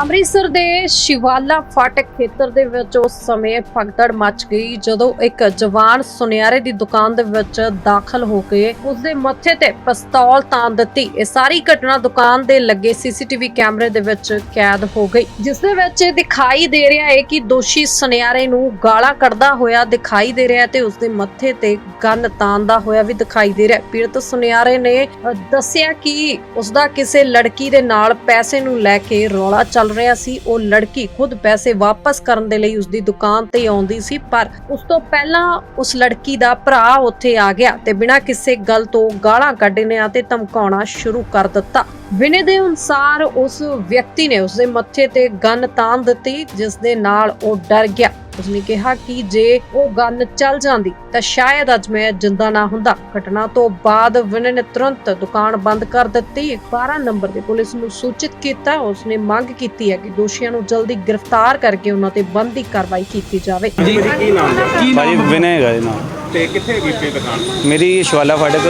ਅੰਮ੍ਰਿਤਸਰ ਦੇ ਸ਼ਿਵਾਲਾ ਫਾਟਕ ਖੇਤਰ ਦੇ ਵਿੱਚ ਉਸ ਸਮੇਂ ਭਗਦੜ ਮਚ ਗਈ ਜਦੋਂ ਇੱਕ ਜਵਾਨ ਸੁਨਿਆਰੇ ਦੀ ਦੁਕਾਨ ਦੇ ਵਿੱਚ ਦਾਖਲ ਹੋ ਕੇ ਉਸ ਦੇ ਮੱਥੇ ਤੇ ਪਿਸਤੌਲ ਤਾਣ ਦਿੱਤੀ। ਇਹ ਸਾਰੀ ਘਟਨਾ ਦੁਕਾਨ ਦੇ ਲੱਗੇ ਸੀਸੀਟੀਵੀ ਕੈਮਰੇ ਦੇ ਵਿੱਚ ਕੈਦ ਹੋ ਗਈ। ਜਿਸ ਦੇ ਵਿੱਚ ਦਿਖਾਈ ਦੇ ਰਿਹਾ ਹੈ ਕਿ ਦੋਸ਼ੀ ਸੁਨਿਆਰੇ ਨੂੰ ਗਾਲਾਂ ਕੱਢਦਾ ਹੋਇਆ ਦਿਖਾਈ ਦੇ ਰਿਹਾ ਤੇ ਉਸ ਦੇ ਮੱਥੇ ਤੇ ਗੰਨ ਤਾਨਦਾ ਹੋਇਆ ਵੀ ਦਿਖਾਈ ਦੇ ਰਿਹਾ ਪੀੜਤ ਸੁਨਿਆਰੇ ਨੇ ਦੱਸਿਆ ਕਿ ਉਸ ਦਾ ਕਿਸੇ ਲੜਕੀ ਦੇ ਨਾਲ ਪੈਸੇ ਨੂੰ ਲੈ ਕੇ ਰੌਲਾ ਚੱਲ ਰਿਹਾ ਸੀ, ਉਹ ਲੜਕੀ ਖੁਦ ਪੈਸੇ ਵਾਪਸ ਕਰਨ ਦੇ ਲਈ ਉਸ ਦੀ ਦੁਕਾਨ ਤੇ ਆਉਂਦੀ ਸੀ, ਪਰ ਉਸ ਤੋਂ ਪਹਿਲਾਂ ਉਸ ਲੜਕੀ ਦਾ ਭਰਾ ਉੱਥੇ ਆ ਗਿਆ ਤੇ ਬਿਨਾਂ ਕਿਸੇ ਗੱਲ ਤੋਂ ਗਾਲਾਂ ਕੱਢਣਿਆਂ ਤੇ ਧਮਕਾਉਣਾ ਸ਼ੁਰੂ ਕਰ ਦਿੱਤਾ। ਵਿਨੇ ਦੇ ਅਨੁਸਾਰ ਉਸ ਵਿਅਕਤੀ ਨੇ ਉਸਦੇ ਮੱਥੇ ਤੇ ਗਨ ਤਾਨ ਦਿੱਤੀ ਜਿਸ ਦੇ ਨਾਲ ਉਹ ਡਰ ਗਿਆ। ਉਸਨੇ ਕਿਹਾ ਕਿ ਜੇ ਉਹ ਗਨ ਚੱਲ ਜਾਂਦੀ ਤਾਂ ਸ਼ਾਇਦ ਅੱਜ ਮੈਂ ਜਿੰਦਾ ਨਾ ਹੁੰਦਾ। ਘਟਨਾ ਤੋਂ ਬਾਅਦ ਵਿਨੇ ਨੇ ਤੁਰੰਤ ਦੁਕਾਨ ਬੰਦ ਕਰ ਦਿੱਤੀ। 12 ਨੰਬਰ ਤੇ ਪੁਲਿਸ ਨੂੰ ਸੂਚਿਤ ਕੀਤਾ। ਉਸਨੇ ਮੰਗ ਕੀਤੀ ਹੈ ਕਿ ਦੋਸ਼ੀਆਂ ਨੂੰ ਜਲਦੀ ਗ੍ਰਿਫਤਾਰ ਕਰਕੇ ਉਹਨਾਂ ਤੇ ਬਣਦੀ ਕਾਰਵਾਈ ਕੀਤੀ ਜਾਵੇ। ਜੀ ਕੀ ਨਾਮ ਹੈ? ਭਾਜੀ ਵਿਨय ਹੈਗਾ ਜੀ ਨਾਮ। ਤੇ ਕਿੱਥੇ ਹੈਗੀ ਆਪਣੀ ਦੁਕਾਨ? ਮੇਰੀ ਸ਼ਵਾਲਾ ਫਾਟਕ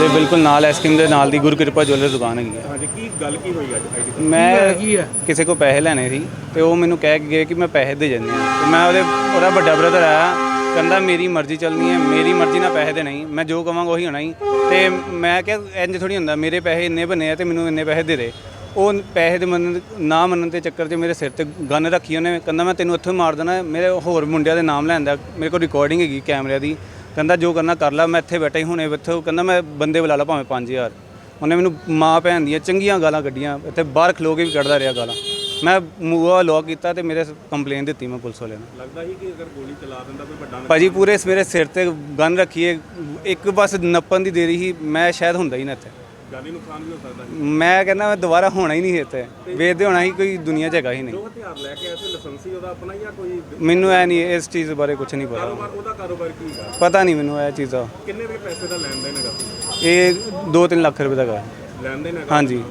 ਦੇ ਬਿਲਕੁਲ ਨਾਲ ਐਸਕ੍ਰੀਮ ਦੇ ਨਾਲ ਦੀ ਗੁਰਕਿਰਪਾ ਜੁਐਲਰ ਦੁਕਾਨ ਹੈਗੀ ਹੈ। ਹਾਂਜੀ ਕੀ ਗੱਲ ਕੀ ਹੋਈ ਅੱਜ? ਦੀ? ਮੈਂ ਕਿਸੇ ਕੋ ਪੈਸੇ ਲੈਣੇ ਸੀ। ਤੇ ਉਹ ਮੈਨੂੰ ਕਹਿ ਕੇ ਗਏ ਕਿ ਮੈਂ ਪੈਸੇ ਦੇ ਜਾਂਦੀ ਹਾਂ। ਤੇ ਮੈਂ ਉਹਦੇ, ਉਹਦਾ ਵੱਡਾ ਬ੍ਰਦਰ ਆਇਆ, ਕਹਿੰਦਾ ਮੇਰੀ ਮਰਜ਼ੀ ਚੱਲਣੀ ਹੈ, ਮੇਰੀ ਮਰਜ਼ੀ ਨਾਲ ਪੈਸੇ ਦੇ ਨਹੀਂ ਮੈਂ ਜੋ ਕਵਾਂਗਾ ਉਹੀ ਹੋਣਾ ਹੀ। ਤੇ ਮੈਂ ਕਿਹਾ ਇੰਜ ਥੋੜੀ ਹੁੰਦਾ, ਮੇਰੇ ਪੈਸੇ ਇੰਨੇ ਬਣੇ ਆ ਤੇ ਮੈਨੂੰ ਇੰਨੇ ਪੈਸੇ ਦੇ ਦੇ। ਉਹ ਪੈਸੇ ਦੇ ਮੰਨਣ, ਨਾ ਮੰਨਣ ਦੇ ਚੱਕਰ 'ਚ ਮੇਰੇ ਸਿਰ ਤੇ ਗਨ ਰੱਖੀ ਉਹਨੇ, ਕਹਿੰਦਾ ਮੈਂ ਤੈਨੂੰ ਇੱਥੋਂ ਮਾਰ ਦੇਣਾ, ਮੇਰੇ ਹੋਰ ਮੁੰਡਿਆਂ ਦੇ ਨਾਮ ਲੈਂਦਾ ਮੇਰੇ ਕੋਲ ਰਿਕਾਰਡਿੰਗ ਹੈਗੀ ਕੈਮਰੇ ਦੀ। ਕਹਿੰਦਾ ਜੋ ਕਰਨਾ ਕਰ ਲੈ, ਮੈਂ ਇੱਥੇ ਬੈਠਾ ਹੀ ਹੁਣੇ ਇੱਥੋਂ, ਕਹਿੰਦਾ ਮੈਂ ਬੰਦੇ ਬੁਲਾ ਲਾ ਭਾਵੇਂ 5000 ਉਹਨੇ ਮੈਨੂੰ ਮਾਂ ਭੈਣ ਦੀਆਂ ਚੰਗੀਆਂ ਗਾਲਾਂ ਕੱਢੀਆਂ, ਇੱਥੇ ਬਾਹਰ ਖਲੋ ਕੇ ਵੀ ਕੱਢਦਾ ਰਿਹਾ ਗਾਲਾਂ। ਮੈਂ ਮੂਆ ਲੋਕ ਕੀਤਾ ਤੇ ਮੇਰੇ ਕੰਪਲੇਨ ਦਿੱਤੀ ਮੈਂ ਪੁਲਿਸ ਵਾਲਿਆਂ ਨੂੰ। ਲੱਗਦਾ ਸੀ ਕਿ ਅਗਰ ਗੋਲੀ ਚਲਾ ਦਿੰਦਾ ਕੋਈ ਵੱਡਾ ਭਾਜੀ ਪੂਰੇ ਮੇਰੇ ਸਿਰ ਤੇ ਗਨ ਰੱਖੀਏ ਇੱਕ ਬਸ ਨੱਪਣ ਦੀ ਦੇਰੀ ਸੀ ਮੈਂ ਸ਼ਾਇਦ ਹੁੰਦਾ ਹੀ ਨਾ ਇੱਥੇ। ਜਾਨੀ ਨੁਕਸਾਨ ਵੀ ਹੋ ਸਕਦਾ ਸੀ। ਮੈਂ ਕਹਿੰਦਾ ਮੈਂ ਦੁਬਾਰਾ ਹੋਣਾ ਹੀ ਨਹੀਂ ਇੱਥੇ। ਵੇਚਦੇ ਹੋਣਾ ਹੀ ਕੋਈ ਦੁਨੀਆ 'ਚ ਹੈਗਾ ਹੀ ਨਹੀਂ। ਜੋ ਹਥਿਆਰ ਲੈ ਕੇ ਆਇਆ ਸੀ ਲਾਇਸੈਂਸੀ ਉਹਦਾ ਆਪਣਾ ਜਾਂ ਕੋਈ ਮੈਨੂੰ ਐ ਨਹੀਂ ਇਸ ਚੀਜ਼ ਬਾਰੇ ਕੁਝ ਨਹੀਂ ਪਤਾ। ਕਾਰੋਬਾਰ ਉਹਦਾ ਕਾਰੋਬਾਰ ਕੀ ਹੈਗਾ ਪਤਾ ਨਹੀਂ ਮੈਨੂੰ ਇਹ ਚੀਜ਼ ਕਿੰਨੇ ਵੀ ਪੈਸੇ ਦਾ ਲੈਣ ਦੇਣ ਹੈਗਾ? ਇਹ 2-3 ਲੱਖ ਰੁਪਏ ਦਾ ਹੈਗਾ। ਲੈਣ ਦੇਣ ਹੈਗਾ? ਹਾਂਜੀ।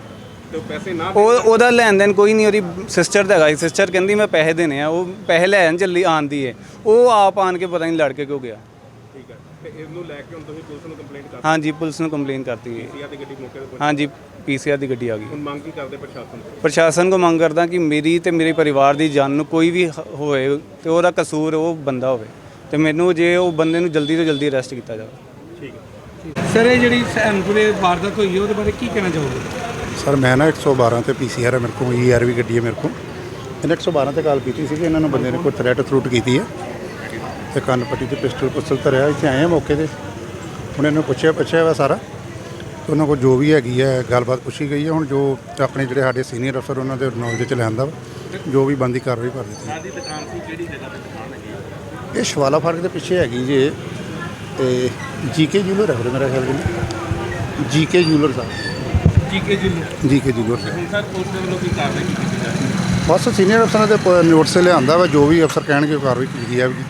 ਤੇ ਉਹ ਪੈਸੇ ਨਾ ਉਹ ਉਹਦਾ ਲੈਣ ਦੇਣ ਕੋਈ ਨਹੀਂ ਉਹਦੀ ਸਿਸਟਰ ਦਾ ਹੈਗਾ ਸਿਸਟਰ ਕਹਿੰਦੀ ਮੈਂ ਪੈਸੇ ਦੇਣੇ ਆ ਉਹ ਪੈਸੇ ਲੈਣ ਚੱਲੀ ਆਂਦੀ ਏ। ਉਹ ਆਪ ਆਣ ਕੇ ਪਤਾ ਨਹੀਂ ਲੜ ਕੇ ਕਿਉਂ ਗਿਆ। ਠੀਕ ਹੈ ਤੇ ਇਹਨੂੰ ਲੈ ਕੇ ਹੁਣ ਤੁਸੀਂ ਪੁਲਿਸ ਨੂੰ ਕੰਪਲੇਂਟ ਕਰ ਹਾਂਜੀ ਪੁਲਿਸ ਨੂੰ ਕੰਪਲੇਨ ਕਰਤੀ। ਹੈ ਦਿੱਤੀ ਆ ਤੇ ਗੱਡੀ ਮੌਕੇ ਤੇ ਪਹੁੰਚ- ਹਾਂਜੀ ਪੀਸੀਆਰ ਦੀ ਗੱਡੀ ਆ ਗਈ। ਹੁਣ ਮੰਗ ਕੀ ਕਰਦੇ ਪ੍ਰਸ਼ਾਸਨ ਤੋਂ? ਪ੍ਰਸ਼ਾਸਨ ਕੋ ਮੰਗ ਕਰਦਾ ਕਿ ਮੇਰੀ ਤੇ ਮੇਰੇ ਪਰਿਵਾਰ ਦੀ ਜਾਨ ਨੂੰ ਕੋਈ ਵੀ ਹ- ਹੋਏ ਤੇ ਉਹਦਾ ਕਸੂਰ ਉਹ ਬੰਦਾ ਹੋਵੇ। ਤੇ ਮੈਨੂੰ ਜੇ ਉਹ ਬੰਦੇ ਨੂੰ ਜਲਦੀ ਤੋਂ ਜਲਦੀ ਅਰੈਸਟ ਕੀਤਾ ਜਾਵੇ। ਠੀਕ ਹੈ ਸਰ ਇਹ ਜਿਹੜੀ ਸੈਨਪੁਰੇ ਵਾਰਦਾਤ ਹੋਈ ਹੈ ਉਹਦੇ ਬਾਰੇ ਕੀ ਕਹਿਣਾ ਚਾਹੋਗੇ? ਸਰ ਮੈਂ ਨਾ 112 ਤੇ ਪੀਸੀਆਰ ਹੈ ਮੇਰੇ ਕੋਲ ਈਆਰ ਵੀ ਗੱਡੀ ਹੈ ਮੇਰੇ ਕੋਲ। ਇਹਨੇ 112 ਤੇ ਕਾਲ ਕੀਤੀ ਸੀ ਕਿ ਇਹਨਾਂ ਨੂੰ ਬੰਦੇ ਨੇ ਕੋਈ ਥ੍ਰੈਟ ਥਰੂਟ ਕੀਤੀ ਹੈ ਤੇ ਕੰਨ ਪੱਟੀ ਤੇ ਪਿਸਟਲ ਪੁਸਤਲ ਧਰਿਆ ਇੱਥੇ ਆਏ ਆ ਮੌਕੇ ਤੇ। ਹੁਣ ਇਹਨੂੰ ਪੁੱਛਿਆ ਪੁੱਛਿਆ ਵਾ ਸਾਰਾ। ਤੇ ਉਹਨਾਂ ਕੋਲ ਜੋ ਵੀ ਹੈਗੀ ਹੈ ਗੱਲਬਾਤ ਪੁੱਛੀ ਗਈ ਹੈ ਹੁਣ ਜੋ ਆਪਣੇ ਜਿਹੜੇ ਸਾਡੇ ਸੀਨੀਅਰ ਅਫਸਰ ਉਹਨਾਂ ਦੇ ਨੌਲੇਜ ਚ ਲਿਆਂਦਾ ਵਾ। ਜੋ ਵੀ ਬੰਦੀ ਕਾਰਵਾਈ ਕਰ ਦਿੱਤੀ ਸਾਡੀ ਦੁਕਾਨ ਸੀ ਕਿਹੜੀ ਜਗ੍ਹਾ ਤੇ ਦੁਕਾਨ ਹੈਗੀ ਇਹ ਸ਼ਵਾਲਾ ਫਾਟਕ ਦੇ ਪਿੱਛੇ ਹੈਗੀ ਜੇ। ਤੇ ਜੀਕੇ ਜੂਲਰ ਹੈ ਮੇਰਾ ਖਿਆਲ ਜੀ ਜੀਕੇ ਜੂਲਰ ਸਾਹਿਬ। ਜੀਕੇ ਜੀ ਜੀਕੇ ਹੁਣ ਸਰ ਪੁਲਿਸ ਦੇ ਵੱਲੋਂ ਕੀ ਕਾਰਵਾਈ ਕੀਤੀ ਜਾ ਰਹੀ ਹੈ? ਬਸ ਸੀਨੀਅਰ ਅਫਸਰਾਂ ਦੇ ਨੋਟਿਸ ਲਿਆਂਦਾ ਵਾ ਜੋ ਵੀ ਅਫਸਰ ਕਹਿਣਗੇ ਉਹ ਕਾਰਵਾਈ ਕੀਤੀ ਜਾਵੇਗੀ।